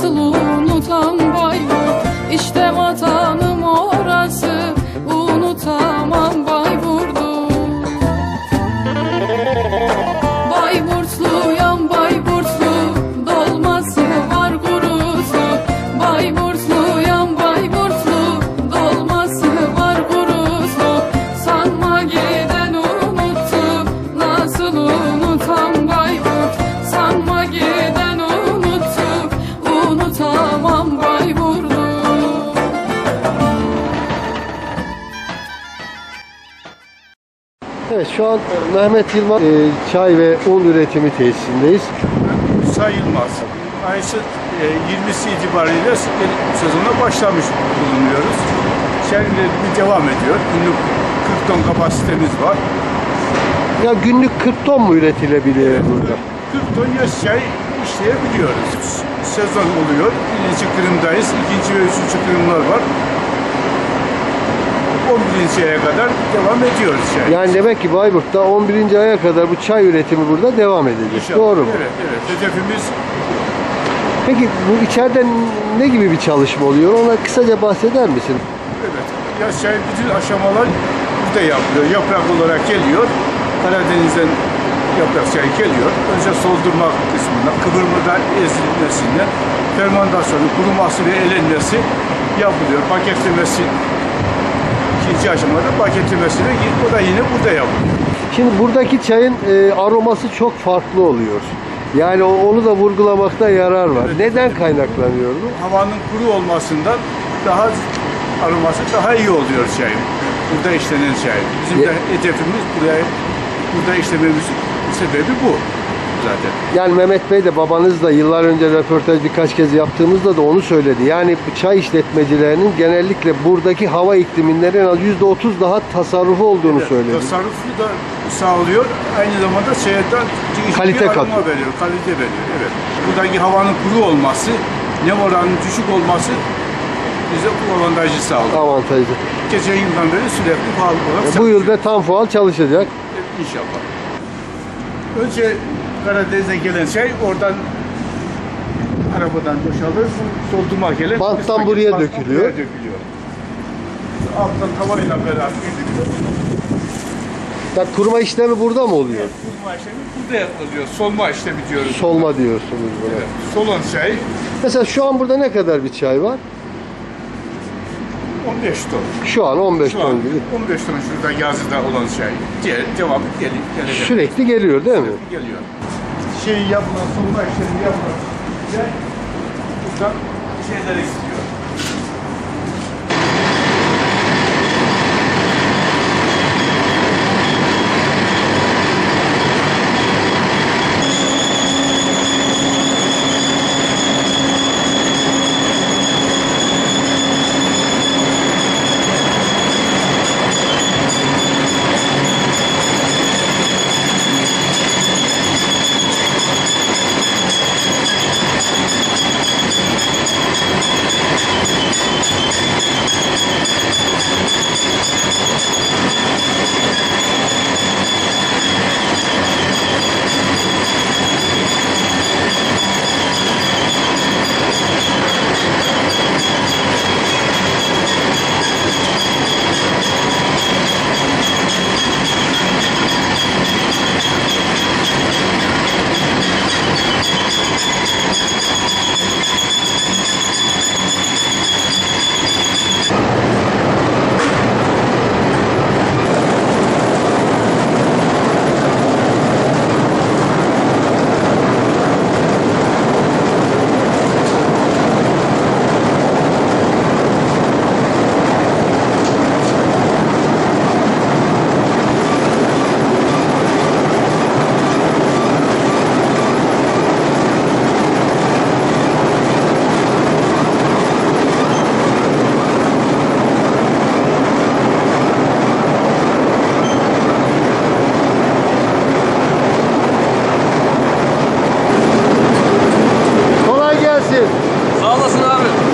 absoluto. Evet şu an Mehmet Yılmaz e, çay ve un üretimi tesisindeyiz. sayılmaz. Ayşe e, 20'si itibariyle sezona başlamış bulunuyoruz. Şenliklerimiz devam ediyor. Günlük 40 ton kapasitemiz var. Ya günlük 40 ton mu üretilebiliyor burada? 40 ton yaş çay işleyebiliyoruz. Sezon oluyor. Birinci kırımdayız. ikinci ve üçüncü kırımlar var. 11. aya kadar devam ediyoruz çay. Yani demek ki Bayburt'ta 11. aya kadar bu çay üretimi burada devam edecek. İnşallah. Doğru mu? Evet, evet. Hedefimiz Peki bu içeride ne gibi bir çalışma oluyor? Ona kısaca bahseder misin? Evet. Yaz çayı bütün aşamalar burada yapılıyor. Yaprak olarak geliyor. Karadeniz'den yaprak çayı geliyor. Önce soldurma kısmında, kıvırmadan ezilmesinden, fermentasyonu, kuruması ve elenmesi yapılıyor. Paketlemesi ikinci aşamada paketlemesi de o da yine burada yapılıyor. Şimdi buradaki çayın e, aroması çok farklı oluyor. Yani onu da vurgulamakta yarar var. Evet. Neden kaynaklanıyor bu? Havanın kuru olmasından daha aroması daha iyi oluyor çayın. Burada işlenen çay. Bizim de Ye- hedefimiz buraya burada işlememizin sebebi bu zaten. Yani Mehmet Bey de babanızla yıllar önce röportaj birkaç kez yaptığımızda da onu söyledi. Yani bu çay işletmecilerinin genellikle buradaki hava ikliminden en az %30 daha tasarrufu olduğunu Evet, söyledi. Tasarrufu da sağlıyor. Aynı zamanda seyahatten Kalite katıyor. veriyor. Kalite veriyor. Evet. Buradaki havanın kuru olması, nem oranının düşük olması bize bu avantajı sağlıyor. Avantajı. Geçen yıldan beri sürekli pahalı olarak Bu satıyoruz. yılda tam fual çalışacak. İnşallah. Önce Karadeniz'e gelen şey oradan arabadan boşalır, soldurma gelen Banttan buraya gelip dökülüyor. buraya dökülüyor. Alttan tavayla beraber ediliyor. Ya kurma işlemi burada mı oluyor? Kurma işlemi burada yapılıyor. Solma işlemi diyoruz. Solma diyorsunuz buna. Evet. Solon çay Mesela şu an burada ne kadar bir çay var? 15 ton. Şu an 15 Şu an ton gibi. 15 ton şurada yazıda olan çay. Diğer devamı gel, gelecek. Sürekli geliyor değil mi? geliyor. Şey yapılan, solma işlemi yapılan buradan şeylere gidiyor. aulas na